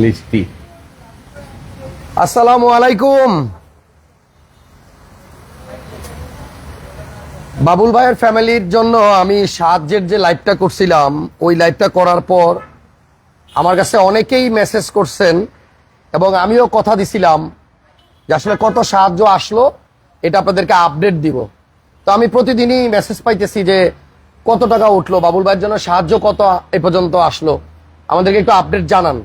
লিস্টি আসসালামু আলাইকুম। বাবুল ভাইয়ের ফ্যামিলির জন্য আমি সাহায্যের যে লাইভটা করছিলাম, ওই লাইভটা করার পর আমার কাছে অনেকেই মেসেজ করছেন এবং আমিও কথা দিছিলাম যে আসলে কত সাহায্য আসলো, এটা আপনাদেরকে আপডেট দিব। তো আমি প্রতিদিনই মেসেজ পাইতেছি যে কত টাকা উঠল, বাবুল ভাইয়ের জন্য সাহায্য কত এ পর্যন্ত আসলো। আমাদেরকে একটু আপডেট জানান।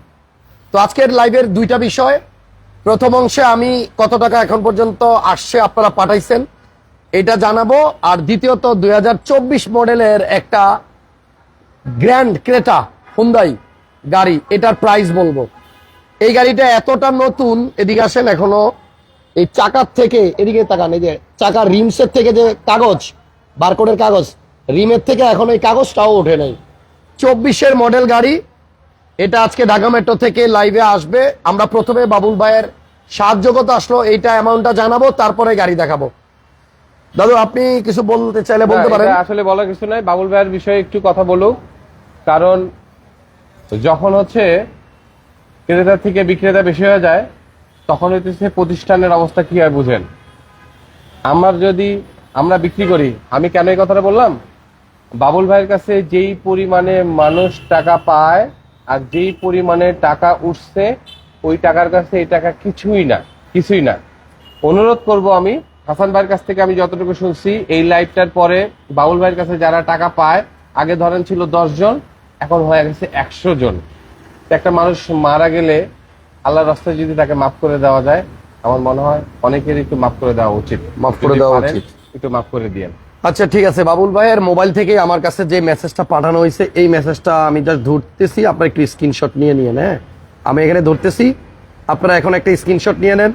তো আজকের লাইভের দুইটা বিষয়। প্রথম অংশে আমি কত টাকা এখন পর্যন্ত আসছে আপনারা পাঠাইছেন, এটা জানাব। আর দ্বিতীয়ত দু হাজার চব্বিশ মডেলের একটা গ্র্যান্ড ক্রেটা হুন্দাই গাড়ি, এটার প্রাইস বলব। এই গাড়িটা এতটা নতুন, এদিকে আসেন এখনও, এই চাকার থেকে, এদিকে তাকান, এই যে চাকার রিমসের থেকে যে কাগজ বারকোডের কাগজ রিমের থেকে এখন এই কাগজটাও ওঠে নাই। চব্বিশের মডেল গাড়ি এটা আজকে ঢাকা মেট্রো থেকে লাইভে আসবে। আমরা প্রথমে বাবুল ভাইয়ের সাহায্য কত আসলো এইটা অ্যামাউন্টটা জানাব তারপরে গাড়ি দেখাবো। দাদু আপনি কিছু বলতে চাইলে বলতে পারেন। আসলে বলার কিছু নাই। বাবুল ভাইয়ের বিষয়ে একটু কথা বলুক। কারণ যখন হচ্ছে ক্রেতা থেকে বিক্রেতা বেশি হয়ে যায় তখন হইতেছে প্রতিষ্ঠানের অবস্থা কি হয় বুঝেন? আমার যদি আমরা বিক্রি করি আমি কেন এই কথাটা বললাম? বাবুল ভাইয়ের কাছে যেই পরিমাণে মানুষ টাকা পায় আর যেই পরিমাণে টাকা উঠছে ওই টাকার কাছে এই টাকা কিছুই না কিছুই না। অনুরোধ করব আমি হাসান ভাইয়ের কাছ থেকে আমি যতটুকু শুনছি এই লাইভটার পরে বাউল ভাইয়ের কাছে যারা টাকা পায় আগে ধরেন ছিল দশ জন এখন হয়ে গেছে একশো জন। একটা মানুষ মারা গেলে আল্লাহর রাস্তায় যদি তাকে মাফ করে দেওয়া যায় আমার মনে হয় অনেকের একটু মাফ করে দেওয়া উচিত। মাফ করে দেওয়া উচিত। একটু মাফ করে দিয়েন। আচ্ছা ঠিক আছে, বাবুল ভাইয়ের মোবাইল থেকে আমার কাছে যে মেসেজটা পাঠানো হয়েছে, এই মেসেজটা আমি জাস্ট ধরতেছি। আপনারা একটু স্ক্রিনশট নিয়ে নিয়ে হ্যাঁ? আমি এখানে ধরতেছি। আপনারা এখন একটা স্ক্রিনশট নিয়ে নেন।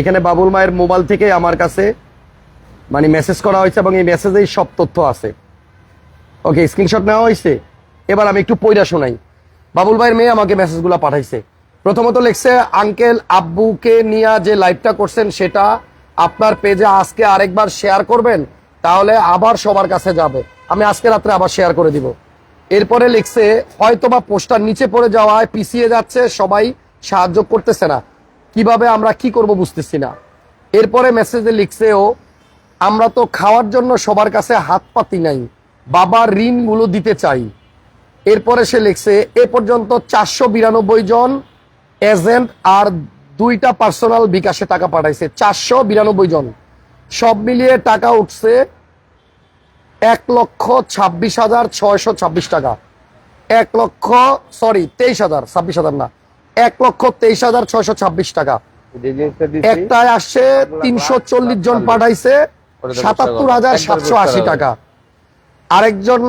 এখানে বাবুল মায়ের মোবাইল থেকে আমার কাছে মানে মেসেজ করা হয়েছে এবং এই মেসেজেই সব তথ্য আছে। ওকে স্ক্রিনশট নেওয়া হয়েছে। এবার আমি একটু পয়রা শোনাই। বাবুল ভাইয়ের মেয়ে আমাকে মেসেজগুলো পাঠাইছে। প্রথমত লিখছে, আঙ্কেল, আব্বুকে নিয়ে যে লাইভটা করছেন, সেটা আপনার পেজে আজকে আরেকবার শেয়ার করবেন? তাহলে আবার সবার কাছে যাবে। আমি আজকে রাত্রে আবার শেয়ার করে দিব। এরপরে লিখছে, হয়তোবা পোস্টার নিচে পড়ে যাওয়ায় পিছিয়ে যাচ্ছে, সবাই সাহায্য করতেছে না। কীভাবে আমরা কি করব বুঝতেছি না। এরপরে মেসেজে লিখছে, ও, আমরা তো খাওয়ার জন্য সবার কাছে হাত পাতি নাই বাবার ঋণগুলো দিতে চাই। এরপরে সে লিখছে, এ পর্যন্ত চারশো বিরানব্বই জন এজেন্ট আর দুইটা পার্সোনাল বিকাশে টাকা পাঠাইছে, চারশো বিরানব্বই জন। সব মিলিয়ে টাকা উঠছে এক লক্ষ ছাব্বিশ হাজার ছয়শো ছাব্বিশ টাকা। এক লক্ষ সরি তেইশ হাজার, ছাব্বিশ হাজার না। এক লক্ষ তেইশ হাজার ছয়শো ছাব্বিশ টাকা। একটায় আসছে তিনশো চল্লিশ জন পাঠাইছে, সাতাত্তর হাজার সাতশো আশি টাকা। আরেকজন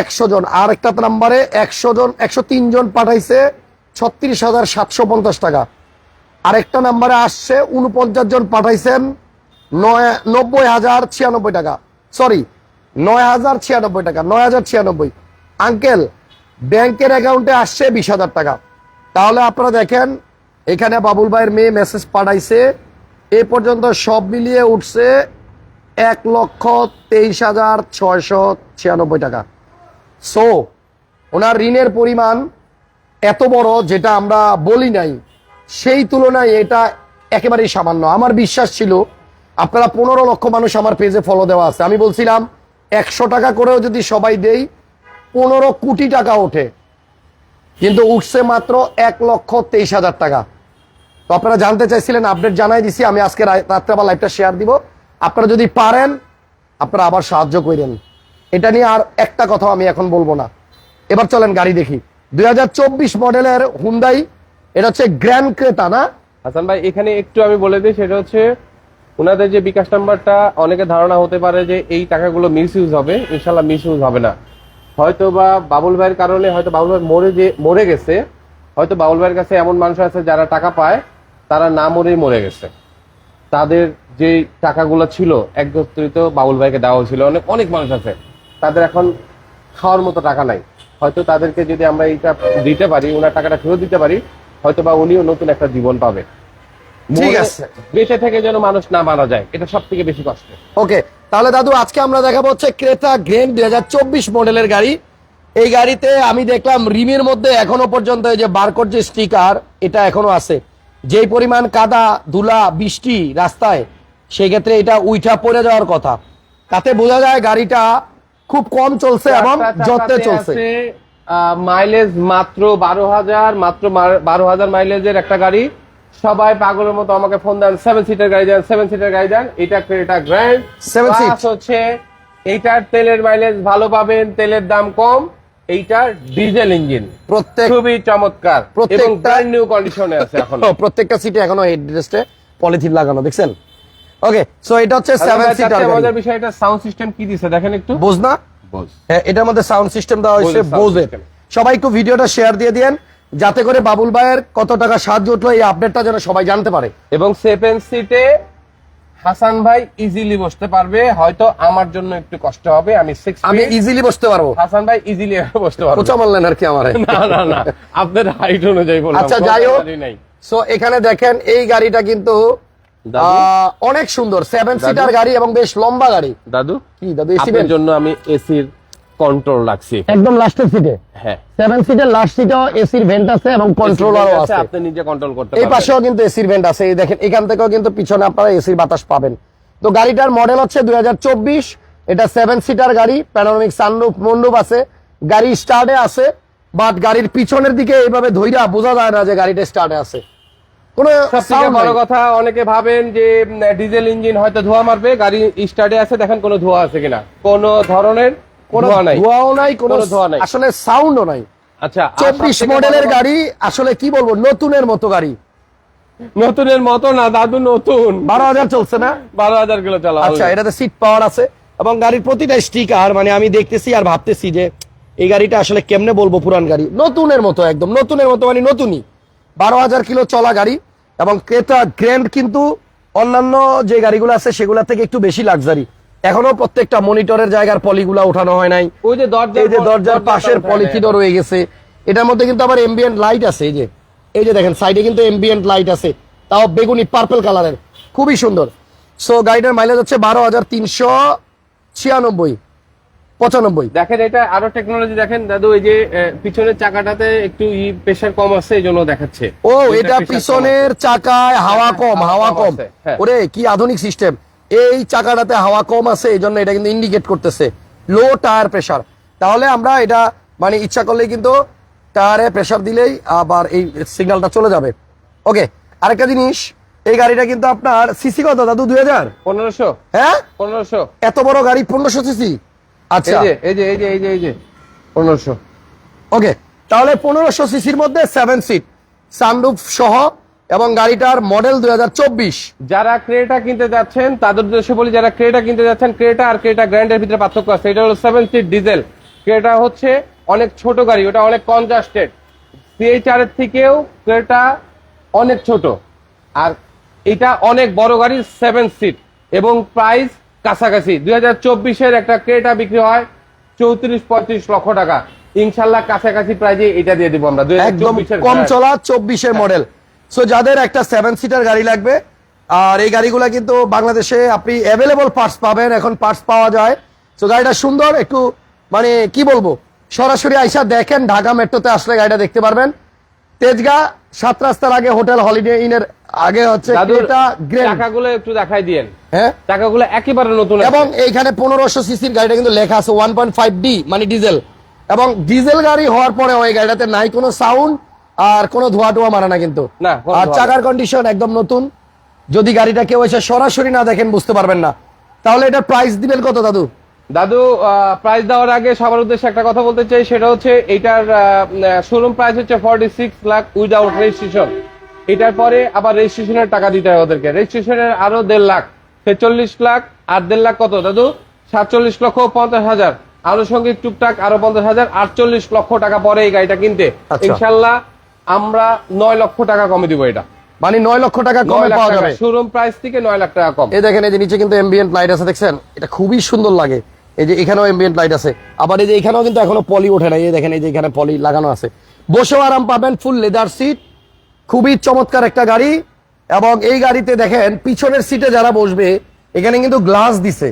একশো জন আর একটা নাম্বারে একশো জন, একশো তিন জন পাঠাইছে, ছত্রিশ হাজার সাতশো পঞ্চাশ টাকা। আরেকটা নাম্বারে আসছে উনপঞ্চাশ জন পাঠাইছেন নয়, নব্বই হাজার ছিয়ানব্বই টাকা। সরি নয় হাজার ছিয়ানব্বই টাকা, নয় হাজার ছিয়ানব্বই। আঙ্কেল ব্যাংকের অ্যাকাউন্টে আসছে বিশ হাজার টাকা। তাহলে আপনারা দেখেন, এখানে বাবুল ভাইয়ের মেয়ে মেসেজ পাঠাইছে। এ পর্যন্ত সব মিলিয়ে উঠছে এক লক্ষ তেইশ হাজার ছয়শো ছিয়ানব্বই টাকা। সো ওনার ঋণের পরিমাণ এত বড় যেটা আমরা বলি নাই। সেই তুলনায় এটা একেবারেই সামান্য। আমার বিশ্বাস ছিল আপনারা পনেরো লক্ষ মানুষ আমার পেজে ফলো দেওয়া আছে। আমি বলছিলাম, একশো টাকা করেও যদি সবাই দেই, পনেরো কোটি টাকা ওঠে। কিন্তু উঠছে মাত্র এক লক্ষ তেইশ হাজার টাকা। তো আপনারা জানতে চাইছিলেন আপডেট জানাই দিছি, আমি আজকে রাত্রে আবার লাইভটা শেয়ার দিব। আপনারা যদি পারেন, আপনারা আবার সাহায্য করেন। এটা নিয়ে আর একটা কথা আমি এখন বলব না। এবার চলেন গাড়ি দেখি। দু হাজার চব্বিশ মডেলের হুন্দাই এটা হচ্ছে গ্র্যান্ড ক্রেতা না? হাসান ভাই, এখানে একটু আমি বলে দিই, সেটা হচ্ছে ওনাদের যে বিকাশ নাম্বারটা অনেকে ধারণা হতে পারে যে এই টাকাগুলো মিস ইউজ হবে। ইনশাল্লাহ মিস ইউজ হবে না। হয়তো বা বাবুল ভাইয়ের কারণে, হয়তো বাবুল ভাই মরে যে, মরে গেছে, হয়তো বাবুল ভাইয়ের কাছে এমন মানুষ আছে যারা টাকা পায়, তারা না মরেই মরে গেছে। তাদের যে টাকাগুলো ছিল, একত্রিত বাবুল ভাইকে দেওয়া হয়েছিল। অনেক অনেক মানুষ আছে। তাদের এখন খাওয়ার মতো টাকা নাই। হয়তো তাদেরকে যদি আমরা এইটা দিতে পারি ওনার টাকাটা ফেরত দিতে পারি হয়তো বা উনিও নতুন একটা জীবন পাবে। ঠিক আছে। বেঁচে থেকে যেন মানুষ না মারা যায় এটা সব থেকে বেশি কষ্ট। ওকে তাহলে দাদু আজকে আমরা দেখাবো হচ্ছে ক্রেতা গ্রেন দুই হাজার চব্বিশ মডেলের গাড়ি। এই গাড়িতে আমি দেখলাম রিমের মধ্যে এখনও পর্যন্ত এই যে বারকোড যে স্টিকার এটা এখনও আছে। যেই পরিমাণ কাদা ধুলা বৃষ্টি রাস্তায় সেই ক্ষেত্রে এটা উইঠা পড়ে যাওয়ার কথা। তাতে বোঝা যায় গাড়িটা খুব কম চলছে এবং যত্নে চলছে। মাইলেজ মাত্র বারো হাজার মাত্র বারো হাজার মাইলেজের একটা গাড়ি। সবাই পাগলের মতো আমাকে ফোন দেন সেভেন সিটার গাড়ি দেন সেভেন সিটার গাড়ি দেন এটা এটা গ্র্যান্ড Seven seat। হচ্ছে এইটার তেলের মাইলেজ ভালো পাবেন তেলের দাম কম এইটার ডিজেল ইঞ্জিন প্রত্যেক খুবই চমৎকার এবং ব্র্যান্ড নিউ কন্ডিশনে আছে এখন। প্রত্যেকটা সিটে এখনও হেডরেস্টে পলিথিন লাগানো দেখছেন? ওকে সো এটা হচ্ছে আচ্ছা, সেভেন সিটার মজার বিষয় এটা সাউন্ড সিস্টেম কি দিছে দেখেন একটু। বোঝ না বোঝ। হ্যাঁ, এটার মধ্যে সাউন্ড সিস্টেম দেওয়া হয়েছে বোজের সবাই একটু ভিডিওটা শেয়ার দিয়ে দিয়েন। যাতে করে বাবুল ভাইয়ের কত টাকা সাহায্য উঠল এই আপডেটটা যেন সবাই জানতে পারে। এবং সেভেন সিটে হাসান ভাই ইজিলি বসতে পারবে হয়তো আমার জন্য একটু কষ্ট হবে আমি সিক্স আমি ইজিলি বসতে পারব। হাসান ভাই ইজিলি বসতে পারব। কোচা মারলেন আর কি আমার। না না না আপনার হাইট অনুযায়ী বললাম আচ্ছা যাই হোক। সো এখানে দেখেন এই গাড়িটা কিন্তু? অনেক সুন্দর সেভেন সিটার গাড়ি এবং বেশ লম্বা গাড়ি। দাদু? কি দাদু এসি জন্য আমি এসির কন্ট্রোল রাখছি। একদম লাস্টের সিটে হ্যাঁ। সেভেন সিটের লাস্ট সিটেও এসির ভেন্ট আছে এবং কন্ট্রোলারও আছে আপনি নিজে কন্ট্রোল করতে এই পাশেও কিন্তু এসির ভেন্ট আছে। এই দেখেন এখান থেকেও কিন্তু পিছনে আপনারা এসির বাতাস পাবেন। তো গাড়িটার মডেল হচ্ছে দুই এটা সেভেন সিটার গাড়ি প্যানোরামিক সানরুফ মন্ডুপ আছে। গাড়ি স্টার্টে আছে বাট গাড়ির পিছনের দিকে এইভাবে ধইরা বোঝা যায় না যে গাড়িটা স্টার্টে আছে। কোনো বড় কথা অনেকে ভাবেন যে ডিজেল ইঞ্জিন হয়তো ধোয়া মারবে গাড়ি স্টার্টে আছে দেখেন কোনো ধোয়া আছে কিনা। কোনো ধরনের কোনো নাই। কোনো কোনো নাই। আসলে সাউন্ডও নাই। আচ্ছা চব্বিশ মডেলের গাড়ি আসলে কি বলব নতুনের মতো গাড়ি। নতুনের মতো না দাদু নতুন। বারো হাজার চলছে না? বারো হাজার কিলো চালা আচ্ছা এটাতে সিট পাওয়ার আছে। এবং গাড়ির প্রতিটা স্টিকার মানে আমি দেখতেছি আর ভাবতেছি যে এই গাড়িটা আসলে কেমনে বলব পুরান গাড়ি। নতুনের মতো একদম নতুনের মতো মানে নতুনই। বারো হাজার কিলো চলা গাড়ি এবং ক্রেতা গ্র্যান্ড কিন্তু অন্যান্য যে গাড়িগুলো আছে সেগুলা থেকে একটু বেশি লাক্সারি এখনও প্রত্যেকটা মনিটরের জায়গার পলিগুলা ওঠানো হয় নাই। ওই যে দরজা এই যে দরজার পাশের পলিথিনও রয়ে গেছে। এটার মধ্যে কিন্তু আবার এমবিয়েন্ট লাইট আছে এই যে। এই যে দেখেন সাইডে কিন্তু এমবিয়েন্ট লাইট আছে। তাও বেগুনি পার্পল কালারের খুবই সুন্দর। সো গাড়িটার মাইলেজ হচ্ছে বারো হাজার তিনশো ছিয়ানব্বই। পঁচানব্বই। দেখেন এটা আরও টেকনোলজি দেখেন। দাদু এই যে পিছনের চাকাটাতে একটু ই প্রেসার কম আছে এই জন্য দেখাচ্ছে। ও এটা পিছনের চাকায় হাওয়া কম হাওয়া কম। হ্যাঁ। ওরে কি আধুনিক সিস্টেম এই চাকাটাতে হাওয়া কম আছে এই জন্য এটা কিন্তু ইন্ডিকেট করতেছে। লো টায়ার প্রেসার তাহলে আমরা এটা মানে ইচ্ছা করলেই কিন্তু টায়ারে প্রেশার দিলেই আবার এই সিগন্যালটা চলে যাবে। ওকে আরেকটা জিনিস এই গাড়িটা কিন্তু আপনার সিসি কত দাদু দুই হাজার? পনেরোশো। হ্যাঁ? পনেরোশো। এত বড় গাড়ি পনেরোশো সিসি আচ্ছা। এই যে এই যে এই যে এই যে পনেরোশো। ওকে তাহলে পনেরোশো সিসির মধ্যে সেভেন সিট সানরুফ সহ এবং গাড়িটার মডেল দুই হাজার চব্বিশ। যারা ক্রেটা কিনতে যাচ্ছেন তাদের উদ্দেশ্যে বলি যারা ক্রেটা কিনতে যাচ্ছেন ক্রেটা আর ক্রেটা গ্র্যান্ডের ভিতরে পার্থক্য আছে। এটা হলো সেভেন সিট ডিজেল ক্রেটা হচ্ছে অনেক ছোট গাড়ি ওটা অনেক কনজাস্টেড সিএইচআর এর থেকেও ক্রেটা অনেক ছোট। আর এটা অনেক বড় গাড়ি সেভেন সিট এবং প্রাইস কাছাকাছি। দুই হাজার চব্বিশের একটা ক্রেটা বিক্রি হয় চৌত্রিশ পঁয়ত্রিশ লক্ষ টাকা। ইনশাল্লাহ কাছাকাছি প্রাইজে এটা দিয়ে দিব আমরা। একদম কম চলা চব্বিশের মডেল সো যাদের একটা সেভেন সিটার গাড়ি লাগবে আর এই গাড়িগুলা কিন্তু বাংলাদেশে আপনি অ্যাভেলেবল পার্টস পাবেন এখন পার্টস পাওয়া যায়। সো গাড়িটা সুন্দর একটু মানে কি বলব সরাসরি আইসা দেখেন ঢাকা মেট্রোতে আসলে গাড়িটা দেখতে পারবেন। তেজগা সাত রাস্তার আগে হোটেল হলিডে ইনের আগে হচ্ছে একটু দেখাই দিয়েন। হ্যাঁ? টাকাগুলো একেবারে নতুন এবং এইখানে পনেরোশো সিসির গাড়িটা কিন্তু লেখা আছে ওয়ান পয়েন্ট ফাইভ ডি মানে ডিজেল এবং ডিজেল গাড়ি হওয়ার পরে ওই গাড়িটাতে নাই কোনো সাউন্ড আর কোনো ধোয়া টোয়া মারে না কিন্তু। না, কোনো আর চাকার কন্ডিশন একদম নতুন। যদি গাড়িটা কেউ এসে সরাসরি না দেখেন বুঝতে পারবেন না। তাহলে এটা প্রাইস দিবেন কত দাদু? দাদু প্রাইস দেওয়ার আগে সবার উদ্দেশ্যে একটা কথা বলতে চাই সেটা হচ্ছে এটার শোরুম প্রাইস হচ্ছে forty six lakh without registration এটার পরে আবার রেজিস্ট্রেশনের টাকা দিতে হয় ওদেরকে। রেজিস্ট্রেশনের আরও দেড় লাখ ছেচল্লিশ লাখ আর দেড় লাখ কত দাদু? সাতচল্লিশ লক্ষ পঞ্চাশ হাজার। আনুষঙ্গিক টুকটাক আরও পঞ্চাশ হাজার আটচল্লিশ লক্ষ টাকা পরে এই গাড়িটা কিনতে। আচ্ছা। ইনশাল্লাহ আমরা নয় লক্ষ টাকা কমে দিব এটা। মানে নয় লক্ষ টাকা কমে পাওয়া যাবে। শোরুম প্রাইস থেকে নয় লাখ টাকা কম। এই দেখেন এই যে নিচে কিন্তু এমবিএন্ট লাইট আছে দেখছেন? এটা খুবই সুন্দর লাগে। এই যে এখানেও এমবিএন্ট লাইট আছে। আবার এই যে এখানেও কিন্তু এখনও পলি ওঠে না এই দেখেন এই যে এখানে পলি লাগানো আছে। বসেও আরাম পাবেন ফুল লেদার সিট খুবই চমৎকার একটা গাড়ি। এবং এই গাড়িতে দেখেন পিছনের সিটে যারা বসবে এখানে কিন্তু গ্লাস দিছে।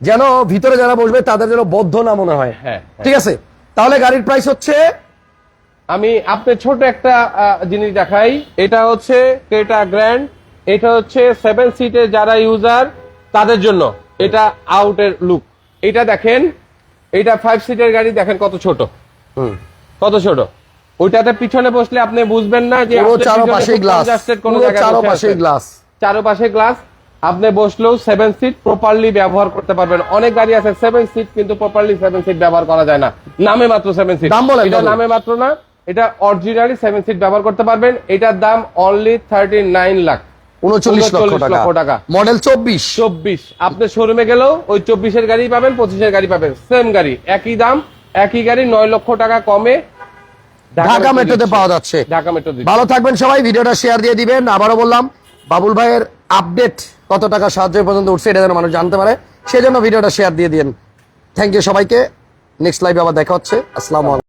যেন ভিতরে যারা বসবে তাদের যেন বদ্ধ না মনে হয়। হ্যাঁ, হ্যাঁ। ঠিক আছে? তাহলে গাড়ির প্রাইস হচ্ছে আমি আপনি ছোট একটা জিনিস দেখাই। এটা হচ্ছে ক্রেটা গ্র্যান্ড। এটা হচ্ছে সেভেন সিটের যারা ইউজার তাদের জন্য। এটা আউটের লুক। এটা দেখেন এটা ফাইভ সিটের গাড়ি দেখেন কত ছোট। কত ছোট। ওইটাতে পিছনে বসলে আপনি বুঝবেন না যে চারোপাশে গ্লাস চারোপাশে। গ্লাস চারোপাশে গ্লাস আপনি বসলেও সেভেন সিট প্রপারলি ব্যবহার করতে পারবেন। অনেক গাড়ি আছে সেভেন সিট কিন্তু প্রপারলি সেভেন সিট ব্যবহার করা যায় না। নামে মাত্র সেভেন সিট। নামে মাত্র না। এটা অরিজিনালি সেভেন সিট ব্যবহার করতে পারবেন। এটার দাম অনলি থার্টি নাইন লাখ উনচল্লিশ লক্ষ টাকা। মডেল চব্বিশ। চব্বিশ। আপনি শোরুমে গেলেও ওই চব্বিশের গাড়ি পাবেন পঁচিশের গাড়ি পাবেন। সেম গাড়ি একই দাম একই গাড়ি নয় লক্ষ টাকা কমে। ঢাকা মেট্রোতে পাওয়া যাচ্ছে। ঢাকা মেট্রো ভালো থাকবেন সবাই ভিডিওটা শেয়ার দিয়ে দিবেন। আবারও বললাম বাবুল ভাইয়ের আপডেট কত টাকা সাহায্য পর্যন্ত উঠছে এটা যেন মানুষ জানতে পারে। সেই জন্য ভিডিওটা শেয়ার দিয়ে দিন। থ্যাংক ইউ সবাইকে। নেক্সট লাইভে আবার দেখা হচ্ছে। আসসালামু আলাইকুম।